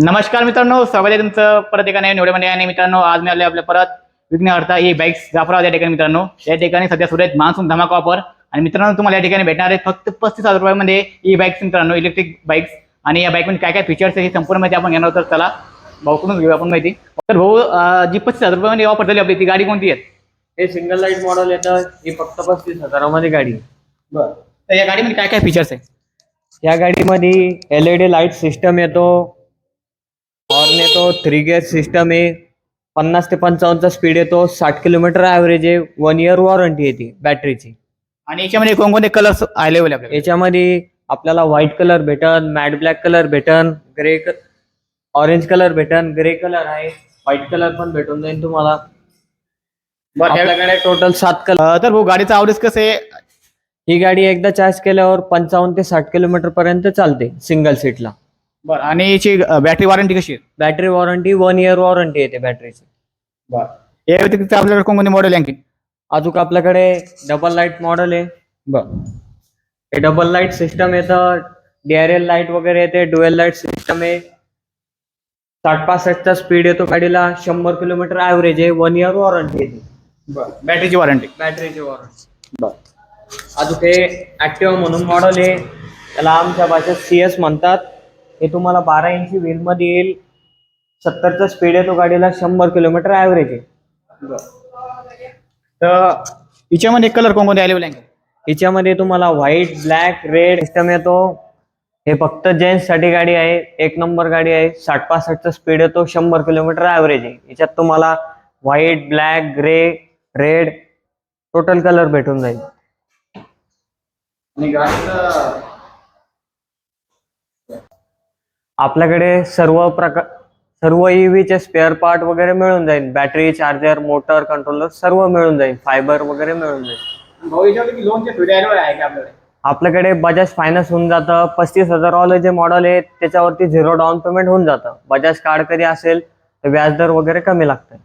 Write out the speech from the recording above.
नमस्कार मित्रांनो स्वागत आहे तुमचं परत एका नवीन व्हिडिओमध्ये. आणि मित्रांनो आज मी आले आपल्या परत विघ्नहर्ता ई बाईक्स जाफराबाद या ठिकाणी मित्रांनो. या ठिकाणी सध्या सुरू आहेत मान्सून धमाका ऑफर आणि मित्रांनो तुम्हाला या ठिकाणी भेटणार आहे फक्त पस्तीस हजार रुपयामध्ये ई बाईक्स मित्रांनो इलेक्ट्रिक बाईक्स आणि या बाईकमध्ये काय काय फीचर्स आहे ही संपूर्ण माहिती आपण घेणार तर चला भाऊकडून घेऊ आपण माहिती. तर भाऊ जी पस्तीस हजार रुपयामध्ये ऑफर झाली आपली ती गाडी कोणती आहे? हे सिंगल लाइट मॉडेल येतं. ही फक्त पस्तीस हजारामध्ये गाडी. बरं. तर या गाडीमध्ये काय काय फीचर्स आहे? या गाडीमध्ये L E D light system येतो. हॉर्न येतो थ्री गिअर सिस्टम आहे. पन्नास ते पंचावन्नचा स्पीड येतो. साठ किलोमीटर ॲव्हरेज आहे. वन इयर वॉरंटी येते बॅटरीची आणि याच्यामध्ये कोणकोणते कलर्स अवेलेबल आपल्याकडे? याच्यामध्ये आपल्याला व्हाईट कलर भेटन मॅट ब्लॅक कलर भेटन ग्रे ऑरेंज कलर भेटन ग्रे कलर आहे. व्हाईट कलर पण भेटून जाईल तुम्हाला. आपल्याकडे टोटल सात कलर तर भाऊ गाडीचा आवरेज कसं आहे? ही गाडी एकदा चार्ज केल्यावर पंचावन्न ते साठ किलोमीटर पर्यंत चालते सिंगल सीटला बरं आणि याची बॅटरी वॉरंटी कशी आहे? Battery warranty one year warranty येते बॅटरीची बरं. या व्यतिरिक्त आपल्याकडे कोणकोणते मॉडेल आणखी? अजून आपल्याकडे डबल लाइट मॉडेल आहे. बरं. हे डबल लाइट सिस्टम येतं डीआरएल लाइट वगैरे येते डुएल लाइट सिस्टम आहे. साठ पासष्टचा स्पीड येतो गाडीला शंभर किलोमीटर ॲव्हरेज आहे वन इयर वॉरंटी येते बरं बॅटरीची वॉरंटी बॅटरीची वॉरंटी बरं. अजून हे ऍक्टिव्हा म्हणून मॉडेल आहे. त्याला आमच्या भाषेत सी एस म्हणतात. हे तुम्हाला बारा इंची व्हीलमध्ये येईल. सत्तरचा स्पीड येतो गाडीला शंभर किलोमीटर ॲव्हरेज आहे. तर हिच्यामध्ये कलर कोणकोणते अवेलेबल आहे? हिच्यामध्ये तुम्हाला व्हाईट ब्लॅक रेड सिस्टम येतो. हे फक्त जेंट्ससाठी गाडी आहे. एक नंबर गाडी आहे. साठ पासष्टचा स्पीड येतो शंभर किलोमीटर ॲव्हरेज आहे. याच्यात तुम्हाला white black grey red total colour भेटून जाईल आणि गाडीचं आपल्याकडे सर्व प्रकार सर्व EV चे स्पेअर पार्ट वगैरे मिळून जाईल. बॅटरी चार्जर मोटर कंट्रोलर सर्व मिळून जाईल. फायबर वगैरे मिळून जाईल. भाऊ याच्यावरती लोनचे सुविधा अवेलेबल आहे का आपल्याकडे? आपल्याकडे बजाज फायनान्स होऊन जातं. पस्तीस हजार वालं जे मॉडेल आहे त्याच्यावरती झिरो डाऊन पेमेंट होऊन जातं. बजाज कार्ड कधी असेल तर व्याजदर वगैरे कमी लागतं